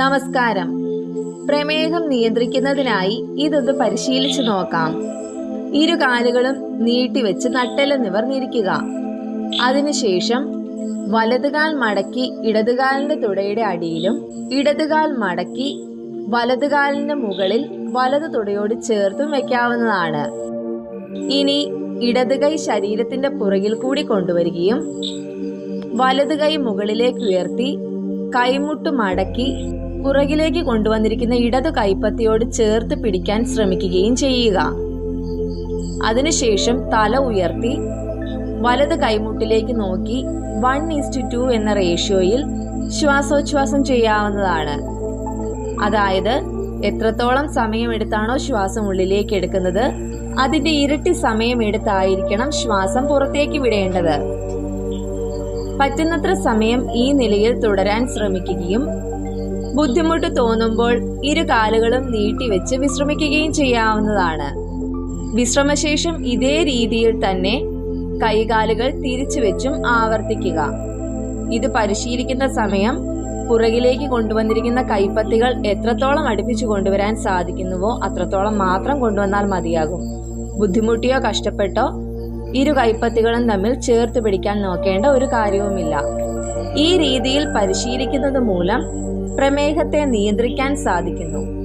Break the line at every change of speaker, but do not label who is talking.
നമസ്കാരം. പ്രമേഹം നിയന്ത്രിക്കുന്നതിനായി ഇതൊന്ന് പരിശീലിച്ചു നോക്കാം. ഇരു കാലുകളും നീട്ടിവെച്ച് നട്ടൽ നിവർന്നിരിക്കുക അതിനുശേഷം വലതുകാൽ മടക്കി ഇടതുകാലിന്റെ തുടയുടെ അടിയിലും ഇടതുകാൽ മടക്കി വലതുകാലിന്റെ മുകളിൽ വലതു തുടയോട് ചേർത്തും വെക്കാവുന്നതാണ്. ഇനി ഇടത് കൈ ശരീരത്തിന്റെ പുറകിൽ കൂടി കൊണ്ടുവരികയും വലത് കൈ മുകളിലേക്ക് ഉയർത്തി കൈമുട്ട് മടക്കി പുറകിലേക്ക് കൊണ്ടുവന്നിരിക്കുന്ന ഇടതു കൈപ്പത്തിയോട് ചേർത്ത് പിടിക്കാൻ ശ്രമിക്കുകയും ചെയ്യുക. അതിനുശേഷം തല ഉയർത്തി വലത് കൈമുട്ടിലേക്ക് നോക്കി വൺ ഈസ്റ്റ് ടു എന്ന റേഷ്യോയിൽ ശ്വാസോച്ഛ്വാസം ചെയ്യാവുന്നതാണ്. അതായത് എത്രത്തോളം സമയമെടുത്താണോ ശ്വാസം ഉള്ളിലേക്ക് എടുക്കുന്നത് അതിന്റെ ഇരട്ടി സമയമെടുത്തായിരിക്കണം ശ്വാസം പുറത്തേക്ക് വിടേണ്ടത്. പറ്റുന്നത്ര സമയം ഈ നിലയിൽ തുടരാൻ ശ്രമിക്കുകയും ബുദ്ധിമുട്ട് തോന്നുമ്പോൾ ഇരു കാലുകളും നീട്ടിവെച്ച് വിശ്രമിക്കുകയും ചെയ്യാവുന്നതാണ്. വിശ്രമശേഷം ഇതേ രീതിയിൽ തന്നെ കൈകാലുകൾ തിരിച്ചു വെച്ചും ആവർത്തിക്കുക. ഇത് പരിശീലിക്കുന്ന സമയം പുറകിലേക്ക് കൊണ്ടുവന്നിരിക്കുന്ന കൈപ്പത്തികൾ എത്രത്തോളം അടുപ്പിച്ചു കൊണ്ടുവരാൻ സാധിക്കുന്നുവോ അത്രത്തോളം മാത്രം കൊണ്ടുവന്നാൽ മതിയാകും. ബുദ്ധിമുട്ടിയോ കഷ്ടപ്പെട്ടോ ഇരു കൈപ്പത്തികളും തമ്മിൽ ചേർത്ത് പിടിക്കാൻ നോക്കേണ്ട ഒരു കാര്യവുമില്ല. ഈ രീതിയിൽ പരിശീലിക്കുന്നത് മൂലം പ്രമേഹത്തെ നിയന്ത്രിക്കാൻ സാധിക്കുന്നു.